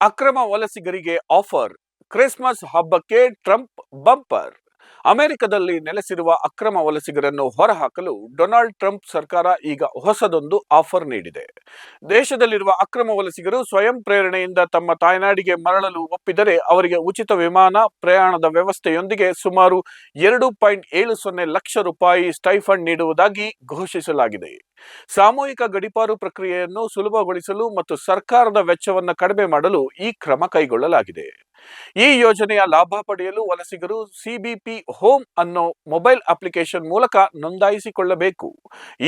ಅಕ್ರಮ ವಲಸಿಗರಿಗೆ offer. Christmas ಹಬ್ಬಕ್ಕೆ ಟ್ರಂಪ್ ಬಂಪರ್. ಅಮೆರಿಕದಲ್ಲಿ ನೆಲೆಸಿರುವ ಅಕ್ರಮ ವಲಸಿಗರನ್ನು ಹೊರಹಾಕಲು ಡೊನಾಲ್ಡ್ ಟ್ರಂಪ್ ಸರ್ಕಾರ ಈಗ ಹೊಸದೊಂದು ಆಫರ್ ನೀಡಿದೆ. ದೇಶದಲ್ಲಿರುವ ಅಕ್ರಮ ವಲಸಿಗರು ಸ್ವಯಂ ಪ್ರೇರಣೆಯಿಂದ ತಮ್ಮ ತಾಯ್ನಾಡಿಗೆ ಮರಳಲು ಒಪ್ಪಿದರೆ ಅವರಿಗೆ ಉಚಿತ ವಿಮಾನ, ಪ್ರಯಾಣದ ವ್ಯವಸ್ಥೆಯೊಂದಿಗೆ ಸುಮಾರು ಎರಡು ಪಾಯಿಂಟ್ ಏಳು ಸೊನ್ನೆ ಲಕ್ಷ ರೂಪಾಯಿ ಸ್ಟೈಫಂಡ್ ನೀಡುವುದಾಗಿ ಘೋಷಿಸಲಾಗಿದೆ. ಸಾಮೂಹಿಕ ಗಡಿಪಾರು ಪ್ರಕ್ರಿಯೆಯನ್ನು ಸುಲಭಗೊಳಿಸಲು ಮತ್ತು ಸರ್ಕಾರದ ವೆಚ್ಚವನ್ನು ಕಡಿಮೆ ಮಾಡಲು ಈ ಕ್ರಮ ಕೈಗೊಳ್ಳಲಾಗಿದೆ. ಈ ಯೋಜನೆಯ ಲಾಭ ಪಡೆಯಲು ವಲಸಿಗರು ಸಿಬಿಪಿ ಹೋಮ್ ಅನ್ನೋ ಮೊಬೈಲ್ ಅಪ್ಲಿಕೇಶನ್ ಮೂಲಕ ನೋಂದಾಯಿಸಿಕೊಳ್ಳಬೇಕು.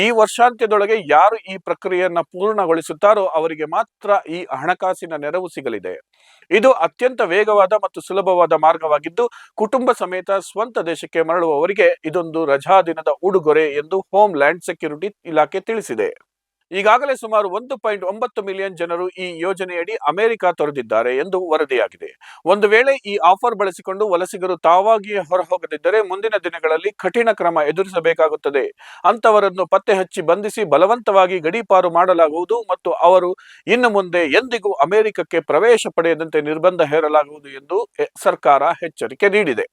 ಈ ವರ್ಷಾಂತ್ಯದೊಳಗೆ ಯಾರು ಈ ಪ್ರಕ್ರಿಯೆಯನ್ನು ಪೂರ್ಣಗೊಳಿಸುತ್ತಾರೋ ಅವರಿಗೆ ಮಾತ್ರ ಈ ಹಣಕಾಸಿನ ನೆರವು ಸಿಗಲಿದೆ. ಇದು ಅತ್ಯಂತ ವೇಗವಾದ ಮತ್ತು ಸುಲಭವಾದ ಮಾರ್ಗವಾಗಿದ್ದು, ಕುಟುಂಬ ಸಮೇತ ಸ್ವಂತ ದೇಶಕ್ಕೆ ಮರಳುವವರಿಗೆ ಇದೊಂದು ರಜಾ ದಿನದ ಉಡುಗೊರೆ ಎಂದು ಹೋಮ್ ಲ್ಯಾಂಡ್ ಸೆಕ್ಯೂರಿಟಿ ಇಲಾಖೆ ತಿಳಿಸಿದೆ. ಈಗಾಗಲೇ ಸುಮಾರು ಒಂದು ಪಾಯಿಂಟ್ ಒಂಬತ್ತು ಮಿಲಿಯನ್ ಜನರು ಈ ಯೋಜನೆಯಡಿ ಅಮೆರಿಕ ತೊರೆದಿದ್ದಾರೆ ಎಂದು ವರದಿಯಾಗಿದೆ. ಒಂದು ವೇಳೆ ಈ ಆಫರ್ ಬಳಸಿಕೊಂಡು ವಲಸಿಗರು ತಾವಾಗಿಯೇ ಹೊರಹೋಗದಿದ್ದರೆ ಮುಂದಿನ ದಿನಗಳಲ್ಲಿ ಕಠಿಣ ಕ್ರಮ ಎದುರಿಸಬೇಕಾಗುತ್ತದೆ. ಅಂತವರನ್ನು ಪತ್ತೆ ಹಚ್ಚಿ ಬಂಧಿಸಿ ಬಲವಂತವಾಗಿ ಗಡೀಪಾರು ಮಾಡಲಾಗುವುದು ಮತ್ತು ಅವರು ಇನ್ನು ಮುಂದೆ ಎಂದಿಗೂ ಅಮೆರಿಕಕ್ಕೆ ಪ್ರವೇಶ ಪಡೆಯದಂತೆ ನಿರ್ಬಂಧ ಹೇರಲಾಗುವುದು ಎಂದು ಸರ್ಕಾರ ಎಚ್ಚರಿಕೆ ನೀಡಿದೆ.